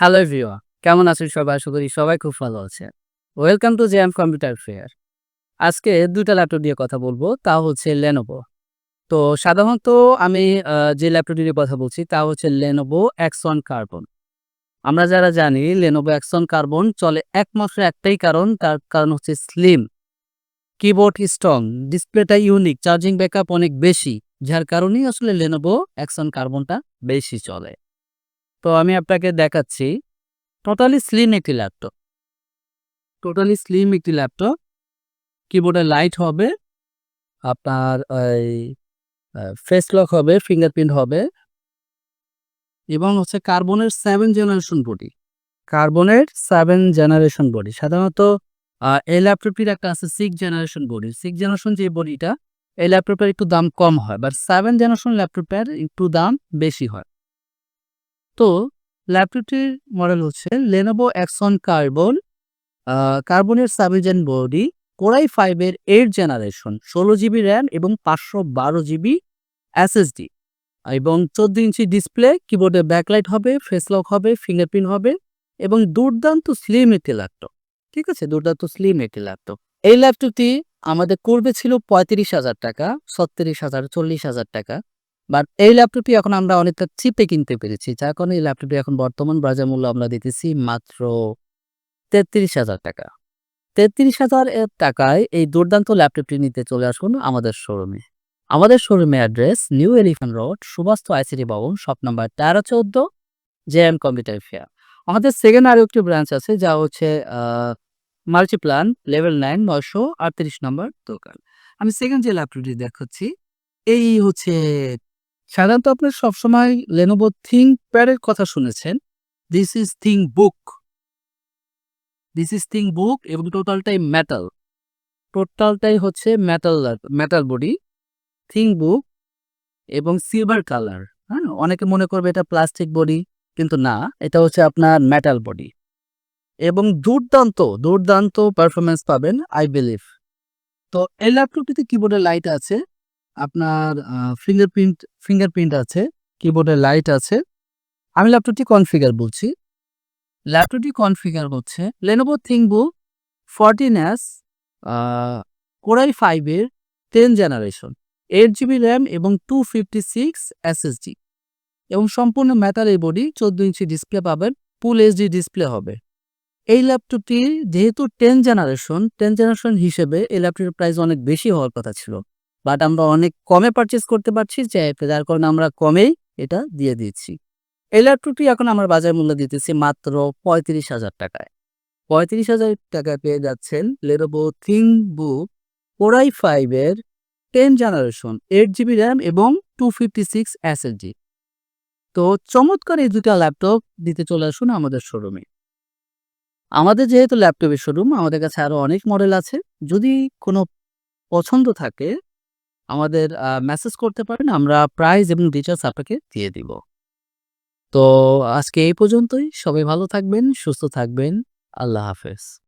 Hello everyone কেমন আছেন সবাই? আশা করি সবাই খুব ভালো আছে welcome to JM computer fair আজকে দুটা ল্যাপটপ নিয়ে কথা বলব। তা হচ্ছে লেনোভো তো সাধারণত আমি যে ল্যাপটপটি নিয়ে কথা বলছি, তা হচ্ছে লেনোভো অ্যাক্সন কার্বন আমরা যারা জানি লেনোভো অ্যাক্সন কার্বন চলে একমাত্র একটাই কারণ, তার কারণ হচ্ছে স্লিম কিবোর্ড স্ট্রং ডিসপ্লেটা ইউনিক চার্জিং ব্যাকআপ অনেক বেশি। যার কারণেই আসলে লেনোভো অ্যাক্সন কার্বনটা বেশি চলে। তো আমি আপনাকে দেখাচ্ছি টোটালি স্লিম একটি ল্যাপটপ টোটালি স্লিম একটি ল্যাপটপ কিবোর্ডে লাইট হবে, আপনার এই ফেস লক হবে ফিঙ্গারপ্রিন্ট হবে, এবং হচ্ছে কার্বনের সেভেন জেনারেশন বডি কার্বনের সেভেন জেনারেশন বডি সাধারণত এই ল্যাপটপটির একটা আছে six generation body six generation যে বডিটা এই ল্যাপটপের একটু দাম কম হয় বাট সেভেন জেনারেশন ল্যাপটপের একটু দাম বেশি হয়। তো ল্যাপটপটির মডেল হচ্ছে লেনোভো অ্যাক্সন কার্বন কার্বনের সাবিজেন বডি কোরাই ফাইভের এইট জেনারেশন ষোলো জিবি র্যাম এবং পাঁচশো বারো জিবি এসএসডি এবং চোদ্দ ইঞ্চি ডিসপ্লে কিবোর্ডে ব্যাকলাইট হবে ফেস লক হবে ফিঙ্গারপ্রিন্ট হবে এবং দুর্দান্ত স্লিম একটি ল্যাপটপ ঠিক আছে? দুর্দান্ত স্লিম একটি ল্যাপটপ এই ল্যাপটপটি আমাদের করবে ছিল পঁয়ত্রিশ হাজার টাকা, ছত্রিশ হাজার, চল্লিশ হাজার টাকা। বাট এই ল্যাপটপটি এখন আমরা অনেকটা চিপে কিনতে পেরেছি। যার কারণে এই ল্যাপটপটি এখন বর্তমান বাজার মূল্য আমরা দিতেছি মাত্র তেত্রিশ হাজার টাকা। তেত্রিশ হাজার টাকায় এই দুর্দান্ত ল্যাপটপটি নিতে চলে আসুন আমাদের শোরুমে। আমাদের শোরুমে অ্যাড্রেস নিউ এলিফ্যান্ট রোড সুবাস্ত আইসিটি ভবন, শপ নাম্বার তেরো চোদ্দ জে এম কম্পিউটার ফেয়ার আমাদের সেকেন্ড আরও একটি ব্রাঞ্চ আছে, যা হচ্ছে মাল্টিপ্লান লেভেল নাইন নয়শো আটত্রিশ নম্বর দোকান। আমি সেকেন্ড যে ল্যাপটপটি দেখাচ্ছি, এই হচ্ছে সাধারণত আপনার সবসময় লেনোভো থিঙ্ক প্যাডের কথা শুনেছেন। This is thing book this is thing book এবং টোটালটাই মেটাল টোটালটাই হচ্ছে metal metal body thing book এবং সিলভার কালার হ্যাঁ অনেকে মনে করবে এটা প্লাস্টিক বডি কিন্তু না, এটা হচ্ছে আপনার মেটাল বডি এবং দুর্দান্ত দুর্দান্ত পারফরমেন্স পাবেন আই বিলিভ তো এই ল্যাপটপটিতে কিবোর্ডে লাইট আছে। আপনার ফিঙ্গারপ্রিন্ট ফিঙ্গারপ্রিন্ট আছে কিবোর্ডে লাইট আছে। আমি ল্যাপটপটি কনফিগার বলছি। ল্যাপটপটি কনফিগার হচ্ছে Lenovo ThinkBook fourteen S core i ফাইভের ten generation eight GB RAM এবং টু ফিফটি সিক্স এসএসডি এবং সম্পূর্ণ মেটাল এই বডি চোদ্দ ইঞ্চি ডিসপ্লে পাবেন ফুল এইচডি ডিসপ্লে হবে। এই ল্যাপটপটি যেহেতু টেন জেনারেশন টেন জেনারেশন হিসেবে এই ল্যাপটপের প্রাইস অনেক বেশি হওয়ার কথা ছিল। বাট আমরা অনেক কমে পারচেস করতে পারছি, যে যার কারণে আমরা কমেই এটা দিয়ে দিচ্ছি। এই ল্যাপটপটি এখন আমরা বাজার মূল্য দিতেছি মাত্র পঁয়ত্রিশ হাজার টাকায়। পঁয়ত্রিশ হাজার টাকা পেয়ে যাচ্ছেন Lenovo thing book core i ফাইভের ten generation eight GB RAM এবং টু ফিফটি সিক্স এসএসডি তো চমৎকার এই দুটা ল্যাপটপ দিতে চলে আসুন আমাদের শোরুমে আমাদের যেহেতু ল্যাপটপের শোরুম আমাদের কাছে আরও অনেক মডেল আছে। যদি কোনো পছন্দ থাকে আমাদের মেসেজ করতে পারেন, আমরা প্রাইজ এবং ডিটেলস আপনাকে দিয়ে দিব। তো আজকে এই পর্যন্তই। সবাই ভালো থাকবেন, সুস্থ থাকবেন। আল্লাহ হাফেজ।